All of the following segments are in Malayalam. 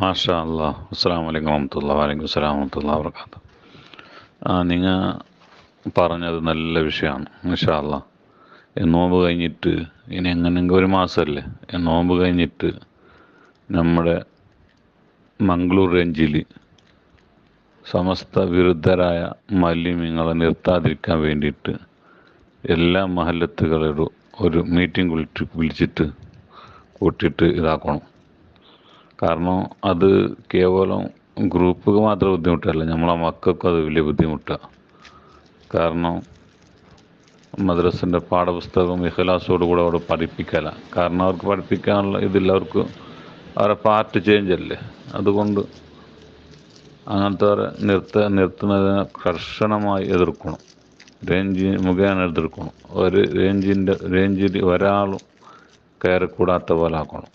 മാഷാ അല്ലാ അസ്സാം വലൈക്കും വറഹമത്തുള്ള വലൈക്കും സ്ലാം വറഹമത്തുള്ള വർക്കാത്ത നിങ്ങൾ പറഞ്ഞത് നല്ല വിഷയമാണ് മാഷാ അല്ലാ നോമ്പ് കഴിഞ്ഞിട്ട് ഇനി എങ്ങനെയെങ്കിലും ഒരു മാസമല്ലേ നോമ്പ് കഴിഞ്ഞിട്ട് നമ്മുടെ മംഗളൂർ റേഞ്ചിൽ സമസ്ത വിരുദ്ധരായ മാലിന്യങ്ങളെ നിർത്താതിരിക്കാൻ വേണ്ടിയിട്ട് എല്ലാ മഹല്ലത്തുകളോടും ഒരു മീറ്റിംഗ് വിളിച്ച് വിളിച്ചിട്ട് കൂട്ടിയിട്ട് ഇതാക്കണം. കാരണം അത് കേവലം ഗ്രൂപ്പുക്ക് മാത്രം ബുദ്ധിമുട്ടല്ല. നമ്മളെ മക്കൾക്കും അത് വലിയ ബുദ്ധിമുട്ടാണ് കാരണം മദ്രസിന്റെ പാഠപുസ്തകം ഇഖലാസോട് കൂടെ അവിടെ പഠിപ്പിക്കല. കാരണം അവർക്ക് പഠിപ്പിക്കാനുള്ള ഇതില്ല. അവർക്ക് അവരെ പാർട്ട് ചേഞ്ച് അല്ലേ? അതുകൊണ്ട് അങ്ങനത്തെ നിർത്ത നിർത്തുന്നതിനെ കർശനമായി എതിർക്കണം. റേഞ്ച് മുഖേന എതിർക്കണം. ഒരു റേഞ്ചിന്റെ റേഞ്ചിൽ ഒരാളും കയറിക്കൂടാത്ത പോലെ ആക്കണം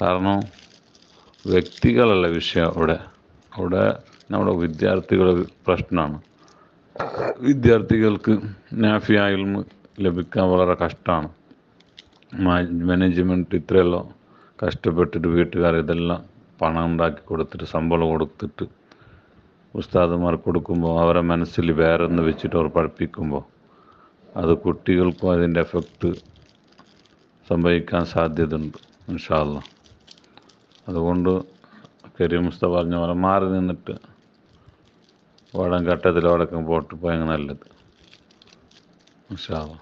കാരണം വ്യക്തികളല്ല വിഷയം അവിടെ. അവിടെ നമ്മുടെ വിദ്യാർത്ഥികളുടെ പ്രശ്നമാണ്. വിദ്യാർത്ഥികൾക്ക് നാഫിയായും ലഭിക്കാൻ വളരെ കഷ്ടമാണ് മാനേജ്മെന്റ് ഇത്രയല്ലോ കഷ്ടപ്പെട്ടിട്ട് വീട്ടുകാർ ഇതെല്ലാം പണം ഉണ്ടാക്കി കൊടുത്തിട്ട് ശമ്പളം കൊടുത്തിട്ട് ഉസ്താദുമാർ കൊടുക്കുമ്പോൾ അവരെ മനസ്സിൽ വേറെ ഒന്ന് വെച്ചിട്ട് അവർ പഠിപ്പിക്കുമ്പോൾ അത് കുട്ടികൾക്കും അതിന്റെ എഫക്റ്റ് സംഭവിക്കാൻ സാധ്യതയുണ്ട് ഇൻഷാല്ല അതുകൊണ്ട് കരീം മുസ്ത പറഞ്ഞ പോലെ മാറി നിന്നിട്ട് വടം ഘട്ടത്തിൽ വടക്കം പോട്ട് പോയങ്ങ് നല്ലത്. ഇൻഷാല്ല